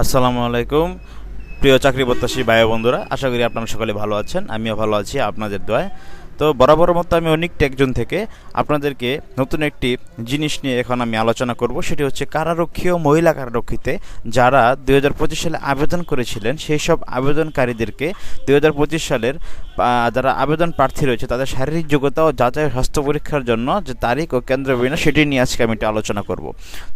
আসসালামু আলাইকুম। প্রিয় চাকরি প্রত্যাশী ভাই বন্ধুরা, আশা করি আপনারা সকলে ভালো আছেন। আমিও ভালো আছি আপনাদের দোয়ায়। তো বরাবর মতো আমি অনেক টেকজন থেকে আপনাদেরকে নতুন একটি জিনিস নিয়ে এখন আমি আলোচনা করব। সেটি হচ্ছে কারারক্ষী ও মহিলা কারারক্ষীতে যারা দুই হাজার পঁচিশ সালে আবেদন করেছিলেন, সেই সব আবেদনকারীদেরকে দুই হাজার পঁচিশ সালের যারা আবেদন প্রার্থী রয়েছে, তাদের শারীরিক যোগ্যতা ও যাচাই স্বাস্থ্য পরীক্ষার জন্য যে তারিখ ও কেন্দ্র বিভিন্ন সেটি নিয়ে আজকে আমি একটু আলোচনা করব।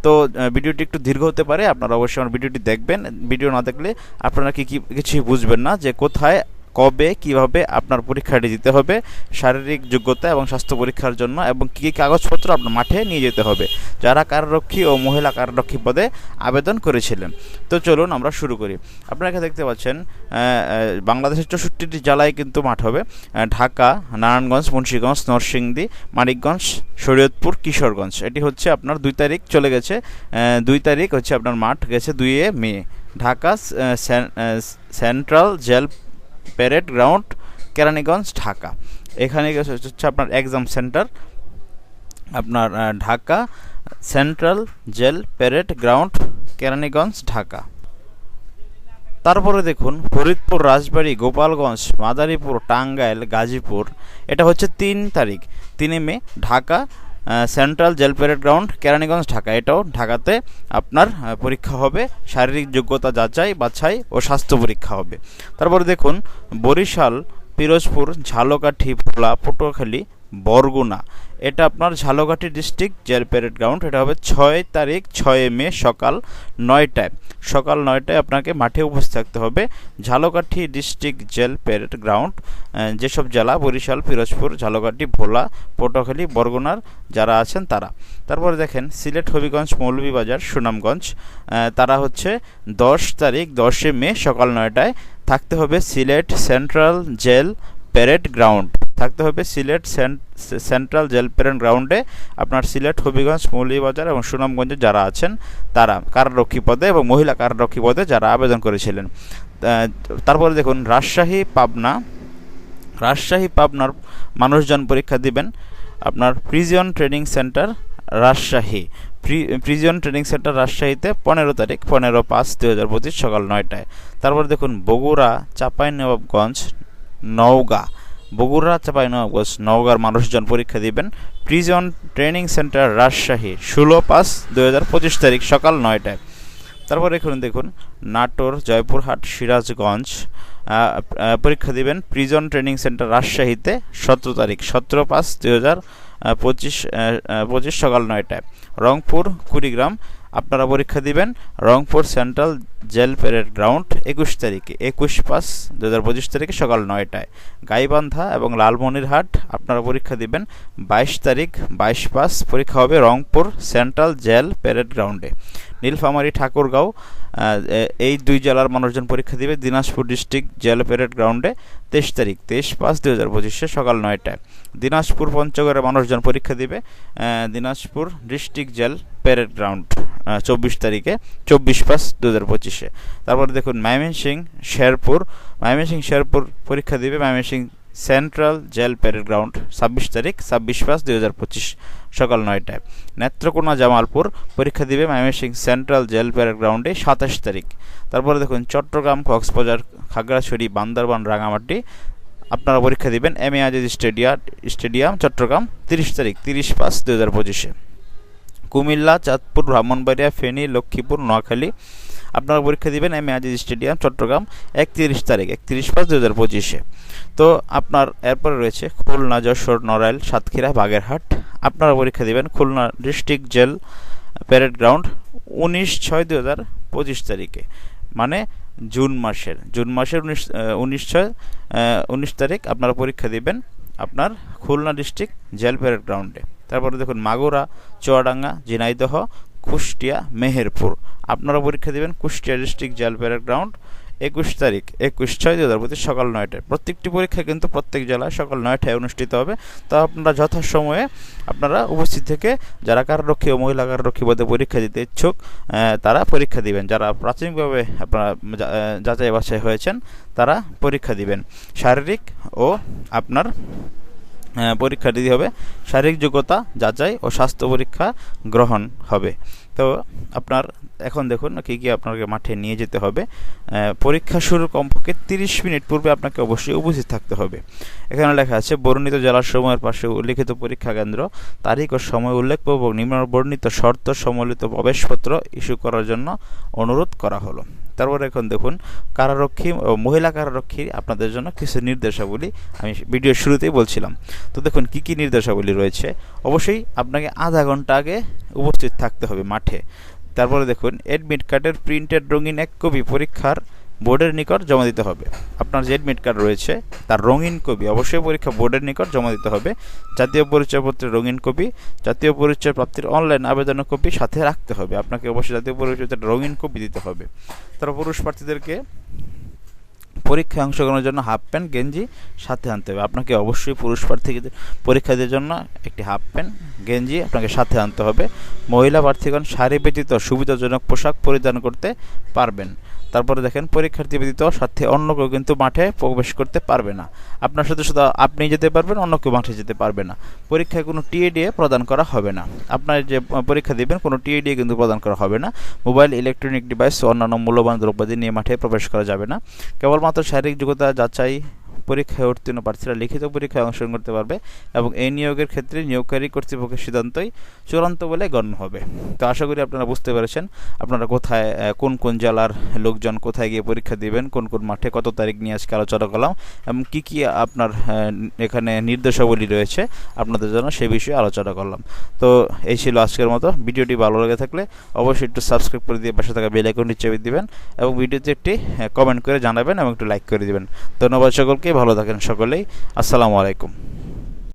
তো ভিডিওটি একটু দীর্ঘ হতে পারে, আপনারা অবশ্যই আমার ভিডিওটি দেখবেন। ভিডিও না দেখলে আপনারা কি কি, কিছুই বুঝবেন না যে কোথায় কবে, কীভাবে আপনার পরীক্ষাটি দিতে হবে, শারীরিক যোগ্যতা এবং স্বাস্থ্য পরীক্ষার জন্য এবং কী কী কাগজপত্র আপনার মাঠে নিয়ে যেতে হবে, যারা কারারক্ষী ও মহিলা কারারক্ষী পদে আবেদন করেছিলেন। তো চলুন আমরা শুরু করি। আপনারা এখানে দেখতে পাচ্ছেন বাংলাদেশের চৌষট্টিটি জেলায় কিন্তু মাঠ হবে। ঢাকা, নারায়ণগঞ্জ, মুন্সীগঞ্জ, নরসিংদী, মানিকগঞ্জ, শরীয়তপুর, কিশোরগঞ্জ। এটি হচ্ছে আপনার দুই তারিখ চলে গেছে। দুই তারিখ হচ্ছে আপনার মাঠ গেছে দুইয়ে মে। Dhaka central jail parade ground, Keraniganj, Dhaka. এখানে হচ্ছে আপনার এক্সাম সেন্টার আপনার Dhaka central jail parade ground, Keraniganj, Dhaka. তারপরে দেখুন, ফরিদপুর, রাজবাড়ী, গোপালগঞ্জ, মাদারীপুর, টাঙ্গাইল, গাজীপুর। এটা হচ্ছে তিন তারিখ। তিনে মে, Dhaka central jail parade ground Keraniganj, Dhaka. এটাও ঢাকাতে আপনার পরীক্ষা হবে। শারীরিক যোগ্যতা যাচাই, বাছাই ও স্বাস্থ্য পরীক্ষা হবে। তারপরে দেখুন, বরিশাল, পিরোজপুর, ঝালকাঠি, ভোলা, পটুয়াখালী বরগুনা। এটা আপনার Jhalokati district, jail parade ground. এটা হবে ছয় তারিখ, ছয় মে সকাল নয়টায়। সকাল নয়টায় আপনাকে মাঠে উপস্থিত থাকতে হবে। Jhalokathi district jail parade ground যেসব জেলা, বরিশাল, পিরোজপুর, ঝালকাঠি, ভোলা, পটুয়াখালী, বরগুনার যারা আছেন তারা। তারপরে দেখেন, সিলেট, হবিগঞ্জ, মৌলভীবাজার, সুনামগঞ্জ তারা হচ্ছে দশ তারিখ, দশে মে সকাল নয়টায় থাকতে হবে Sylhet central jail parade ground. থাকতে হবে সিলেট সেন- সেন্ট্রাল জেল প্যারেড গ্রাউন্ডে। আপনার সিলেট, হবিগঞ্জ, মৌলভীবাজার এবং সুনামগঞ্জে যারা আছেন, তারা কারারক্ষী পদে এবং মহিলা কারারক্ষী পদে যারা আবেদন করেছিলেন। তারপরে দেখুন, রাজশাহী, পাবনা। রাজশাহী, পাবনার মানুষজন পরীক্ষা দিবেন। আপনার prison training centre Rajshahi. Prison training centre রাজশাহীতে পনেরো তারিখ, পনেরো পাঁচ দুই হাজার পঁচিশ সকাল নয়টায়। তারপর দেখুন, বগুড়া, চাঁপাইনবাবগঞ্জ, নওগাঁ। বগুড়া চাঁপাইনবাবগঞ্জ নওগাঁর মানুষজন পরীক্ষা দিবেন প্রিজন ট্রেনিং সেন্টার রাজশাহী, ষোলো পাঁচ পঁচিশ তারিখ সকাল নয়টায়। তারপর এখানে দেখুন, নাটোর, জয়পুরহাট, সিরাজগঞ্জ পরীক্ষা দিবেন প্রিজন ট্রেনিং সেন্টার রাজশাহীতে সতেরো তারিখ, সতেরো পাঁচ দুই পঁচিশ পঁচিশ সকাল নয়টায়। রংপুর, কুড়িগ্রাম, আপনারা পরীক্ষা দিবেন। Rangpur central jail parade ground একুশ তারিখে, একুশ পাঁচ দু হাজার পঁচিশ তারিখে সকাল নয়টায়। গাইবান্ধা এবং লালমনিরহাট, আপনারা পরীক্ষা দিবেন। বাইশ তারিখ, বাইশ পাস পরীক্ষা হবে রংপুর সেন্ট্রাল জেল প্যারেড গ্রাউন্ডে। নীলফামারী, ঠাকুরগাঁও এই দুই জেলার মানুষজন পরীক্ষা দিবে। দিনাজপুর ডিস্ট্রিক্ট জেল প্যারেড গ্রাউন্ডে তেইশ তারিখ, তেইশ পাঁচ দুই হাজার পঁচিশে সকাল নয়টায়। দিনাজপুর পঞ্চগড়ের মানুষজন পরীক্ষা দিবে Dinajpur district jail parade ground চব্বিশ তারিখে, চব্বিশ পাঁচ দু হাজার পঁচিশে। তারপরে দেখুন ময়মনসিং শেরপুর ময়মনসিং শেরপুর পরীক্ষা দিবে Mymensingh central jail parade ground, ছাব্বিশ তারিখ, ছাব্বিশ পাঁচ, দুই হাজার পঁচিশ, সকাল নয়টায়। নেত্রকোনা জামালপুর পরীক্ষা দিবে ময়মনসিং সেন্ট্রাল জেল প্যারেড গ্রাউন্ডে, সাতাশ তারিখ। তারপরে দেখুন, চট্টগ্রাম, কক্সবাজার, খাগড়াছড়ি, বান্দরবান রাঙামাটি আপনারা পরীক্ষা দিবেন M A Aziz stadium stadium, Chittagong, তিরিশ তারিখ, তিরিশ পাঁচ, দুই হাজার পঁচিশে। কুমিল্লা, চাঁদপুর, ব্রাহ্মণবাড়িয়া, ফেনী, লক্ষ্মীপুর, নোয়াখালী আপনারা পরীক্ষা দিবেন এম আজিজ স্টেডিয়াম, চট্টগ্রাম, একত্রিশ তারিখ, একত্রিশ পাঁচ দু হাজার পঁচিশে। তো আপনার এরপরে রয়েছে খুলনা, যশোর, নড়াইল, সাতক্ষীরা, বাগেরহাট। আপনারা পরীক্ষা দিবেন Khulna district jail parade ground উনিশ ছয় দু হাজার পঁচিশ তারিখে মানে জুন মাসের। জুন মাসের উনিশ উনিশ ছয় উনিশ তারিখ আপনারা পরীক্ষা দিবেন আপনার খুলনা ডিস্ট্রিক্ট জেল প্যারেড গ্রাউন্ডে। তারপরে দেখুন মাগুরা, চুয়াডাঙ্গা, ঝিনাইদহ, কুষ্টিয়া, মেহেরপুর। আপনারা পরীক্ষা দেবেন Kushtia district jail parade ground একুশ তারিখ, একুশ ছয় দু হাজার পঁচিশ সকাল নয়টায়। প্রত্যেকটি পরীক্ষা কিন্তু প্রত্যেক জেলায় সকাল নয়টায় অনুষ্ঠিত হবে। তা আপনারা যথাসময়ে আপনারা উপস্থিত থেকে যারা কারারক্ষী ও মহিলা কারারক্ষী পদে পরীক্ষা দিতে ইচ্ছুক তারা পরীক্ষা দিবেন। যারা প্রাথমিকভাবে আপনারা যাচাই বাছাই হয়েছেন, তারা পরীক্ষা দিবেন। শারীরিক ও আপনার পরীক্ষা দিতে হবে শারীরিক যোগ্যতা, যাচাই ও স্বাস্থ্য পরীক্ষা গ্রহণ হবে। তো আপনার, এখন দেখুন কী কী আপনাকে মাঠে নিয়ে যেতে হবে। পরীক্ষা শুরুর কমপক্ষে তিরিশ মিনিট পূর্বে আপনাকে অবশ্যই উপস্থিত থাকতে হবে। এখানে লেখা আছে, বর্ণিত জেলার সময়ের পাশে উল্লিখিত পরীক্ষা কেন্দ্র, তারিখ ও সময় উল্লেখপূর্বক নিম্ন বর্ণিত শর্ত সম্বলিত প্রবেশপত্র ইস্যু করার জন্য অনুরোধ করা হলো। তারপর এখন দেখুন, কারারক্ষী ও মহিলা কারারক্ষী আপনাদের জন্য কিছু নির্দেশাবলী আমি ভিডিও শুরুতেই বলছিলাম। তো দেখুন, কি কি নির্দেশাবলী রয়েছে? অবশ্যই আপনাকে আধা ঘণ্টা আগে উপস্থিত থাকতে হবে মাঠে। তারপরে দেখুন অ্যাডমিট কার্ডের প্রিন্টেড রঙিন এক কপি পরীক্ষার বোর্ডের নিকট জমা দিতে হবে। আপনার যে অ্যাডমিট কার্ড রয়েছে, তার রঙিন কপি অবশ্যই পরীক্ষা বোর্ডের নিকট জমা দিতে হবে। জাতীয় পরিচয়পত্রের রঙিন কপি, জাতীয় পরিচয় প্রাপ্তির অনলাইন আবেদনের কপি সাথে রাখতে হবে। আপনাকে অবশ্যই জাতীয় পরিচয়পত্রের রঙিন কপি দিতে হবে। তারপর পুরুষ প্রার্থীদেরকে পরীক্ষায় অংশগ্রহণের জন্য হাফ প্যান্ট গেঞ্জি সাথে আনতে হবে। আপনাকে অবশ্যই পুরুষ প্রার্থীদের পরীক্ষাদের জন্য একটি হাফ প্যান্ট গেঞ্জি আপনাকে সাথে আনতে হবে। মহিলা প্রার্থীগণ শাড়ি ব্যতীত সুবিধাজনক পোশাক পরিধান করতে পারবেন। তারপরে দেখেন, পরীক্ষার্থী ব্যতীত সাথে অন্য কেউ কিন্তু মাঠে প্রবেশ করতে পারবে না। আপনার সাথে শুধু আপনি যেতে পারবেন, অন্য কেউ মাঠে যেতে পারবে না। পরীক্ষায় কোনো টিএডিএ প্রদান করা হবে না। আপনার যে পরীক্ষা দেবেন, কোনো টিএডিএ কিন্তু প্রদান করা হবে না। মোবাইল, ইলেকট্রনিক ডিভাইস ও অন্যান্য মূল্যবান দ্রব্যাদি নিয়ে মাঠে প্রবেশ করা যাবে না। কেবলমাত্র শারীরিক যোগ্যতা যাচাই পরীক্ষায় উত্তীর্ণ প্রার্থীরা লিখিত পরীক্ষায় অংশগ্রহণ করতে পারবে এবং এই নিয়োগের ক্ষেত্রে নিয়োগকারী কর্তৃপক্ষের সিদ্ধান্তই চূড়ান্ত বলে গণ্য হবে। তো আশা করি আপনারা বুঝতে পেরেছেন আপনারা কোথায় কোন কোন জেলার লোকজন কোথায় গিয়ে পরীক্ষা দিবেন, কোন কোন মাঠে কত তারিখ নিয়ে আজকে আলোচনা করলাম এবং কী কী আপনার এখানে নির্দেশাবলী রয়েছে আপনাদের জন্য সে বিষয়ে আলোচনা করলাম। তো এই ছিল আজকের মতো। ভিডিওটি ভালো লেগে থাকলে অবশ্যই একটু সাবস্ক্রাইব করে দিয়ে পাশে থাকা বেল আইকনটি চেপে দিবেন এবং ভিডিওতে একটি কমেন্ট করে জানাবেন এবং একটু লাইক করে দিবেন। ধন্যবাদ সকলকে। ভালো থাকেন সকলেই। আসসালামু আলাইকুম।